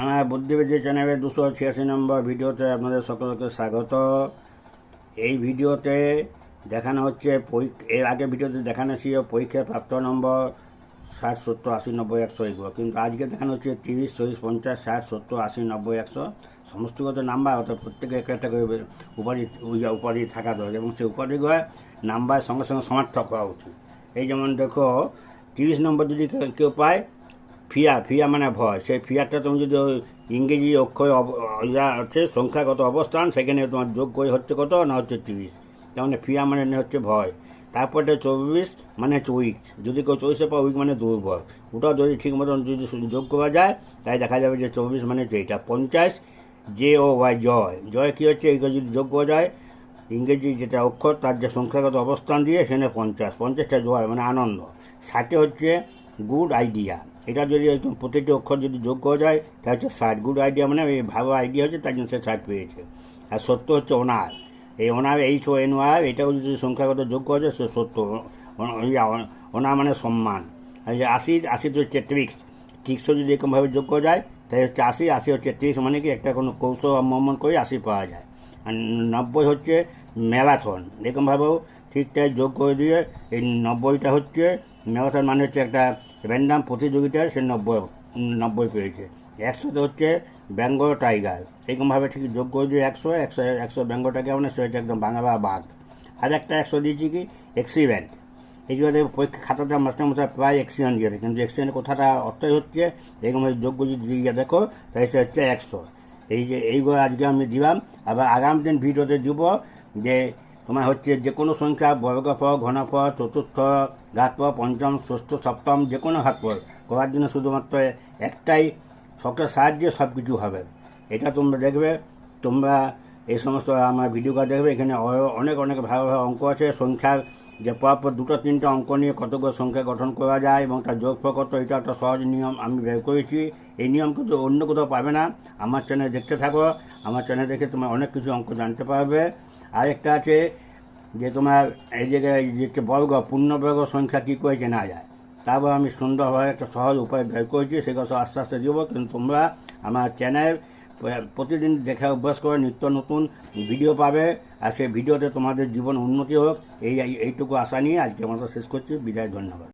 আমার বুদ্ধিবিদ্যা চ্যানেলের দুশো ছিয়াশি নম্বর ভিডিওতে আপনাদের সকলকে স্বাগত। এই ভিডিওতে দেখানো হচ্ছে পরীক্ষা এর আগে ভিডিওতে দেখানো ছিল পরীক্ষায় প্রাপ্ত নম্বর ষাট, সত্তর, আশি, নব্বই, একশো এগুলো। কিন্তু আজকে দেখানো হচ্ছে তিরিশ, চল্লিশ, পঞ্চাশ, ষাট, সত্তর, আশি, নব্বই, একশো সমস্তগত নাম্বার, অর্থাৎ প্রত্যেকে একটা একটা করে উপাধি উপাধি থাকা দরকার এবং সেই উপাধিগুলো নাম্বার সঙ্গে সঙ্গে সমার্থক হওয়া উচিত। এই যেমন দেখো, তিরিশ নম্বর যদি কেউ পায় ফিয়া ফিয়া মানে ভয়। সেই ফিয়ারটা তুমি যদি ইংরেজি অক্ষর অব- ইয়া আছে, সংখ্যাগত অবস্থান, সেখানে তোমার যোগ করে হচ্ছে কত? না হচ্ছে তিরিশ। তার মানে ফিয়া মানে হচ্ছে ভয়। তারপরে চব্বিশ মানে হচ্ছে উইক যদি কেউ চব্বিশে পায় উইক মানে দুর্বল। ওটাও যদি ঠিক মতন যদি যোগ করা যায়, তাই দেখা যাবে যে চব্বিশ মানে হচ্ছে এইটা। পঞ্চাশ জে ও ওয়াই জয়। জয় কী হচ্ছে? এইগুলো যদি যোগ করা যায়, ইংরেজি যেটা অক্ষর, তার যে সংখ্যাগত অবস্থান দিয়ে সেখানে পঞ্চাশ। পঞ্চাশটা জয় মানে আনন্দ। ষাটে হচ্ছে গুড আইডিয়া। এটা যদি একদম প্রতিটি অক্ষর যদি যোগ করা যায় তা হচ্ছে ষাট গুড আইডিয়া মানে এই ভালো আইডিয়া হচ্ছে, তার জন্য সে ষাট পেয়েছে। আর সত্য হচ্ছে ওনার এই ওনার এইচ ও এন ওয়ার এটাও যদি সংখ্যাগত যোগ করা যায়, সে সত্য। ওনার মানে সম্মান। আর যে আশি আশি তো হচ্ছে ট্রিক্স ট্রিক্সও যদি এরকমভাবে যোগ করা যায় তাই হচ্ছে আশি আশি হচ্ছে ট্রিক্স মানে কি, একটা কোনো কৌশল অবলম্বন করে আশি পাওয়া যায়। আর নব্বই হচ্ছে ম্যারাথন এরকমভাবেও ঠিক তাই যোগ করে দিয়ে এই নব্বইটা হচ্ছে ম্যারাথন মানে হচ্ছে একটা র্যান্ডাম প্রতিযোগিতায় সে নব্বই নব্বই পেয়েছে। একশোতে হচ্ছে বেঙ্গল টাইগার। এরকমভাবে ঠিক যোগ করে দিয়ে একশো একশো একশো বেঙ্গল টাইগার মানে সে হচ্ছে একদম বাংলা বাঘ। আর একটা একশো দিয়েছি কি? এক্সিডেন্ট এই যে ওদের পরীক্ষা খাতাতে মাস্টার মশাই প্রায় অ্যাক্সিডেন্ট দিয়েছে, কিন্তু অ্যাক্সিডেন্ট কথাটা অর্থই হচ্ছে এরকম যোগ্য যদি দিয়ে দেখো তাই সে হচ্ছে একশো। এই যে, এইগুলো আজকে আমি দিলাম। আবার আগামী দিন ভিডিওতে দিব যে তোমার হচ্ছে যে কোনো সংখ্যা বর্গফ ঘনফ চতুর্থ ঘাতফ পঞ্চম, ষষ্ঠ, সপ্তম যে কোনো ঘাতফল করার জন্য শুধুমাত্র একটাই শখের সাহায্যে সব কিছু হবে। এটা তোমরা দেখবে। তোমরা এই সমস্ত আমার ভিডিওটা দেখবে। এখানে অনেক অনেক ভালো ভালো অঙ্ক আছে। সংখ্যার যে পরপর দুটো, তিনটে অঙ্ক নিয়ে কতগুলো সংখ্যা গঠন করা যায় এবং তার যোগফল কত, এটা একটা সহজ নিয়ম আমি বের করেছি। এই নিয়ম কিন্তু অন্য কোথাও পাবে না। আমার চ্যানেল দেখতে থাকো। আমার চ্যানেল দেখে তোমার অনেক কিছু অঙ্ক জানতে পারবে। আরেকটা আছে যে তোমার এই জায়গায় যে বর্গ, পূর্ণবর্গ সংখ্যা কী করে চেনা যায়? তারপর আমি সুন্দরভাবে একটা সহজ উপায় বের করেছি সেগুলো আস্তে আস্তে দিব। কিন্তু তোমরা আমার চ্যানেল প্রতিদিন দেখা অভ্যাস করে নিত্য নতুন ভিডিও পাবে। আর সেই ভিডিওতে তোমাদের জীবন উন্নতি হোক। এই এইটুকু আশা নিয়ে আজকে আমরা শেষ করছি। বিদায়, ধন্যবাদ।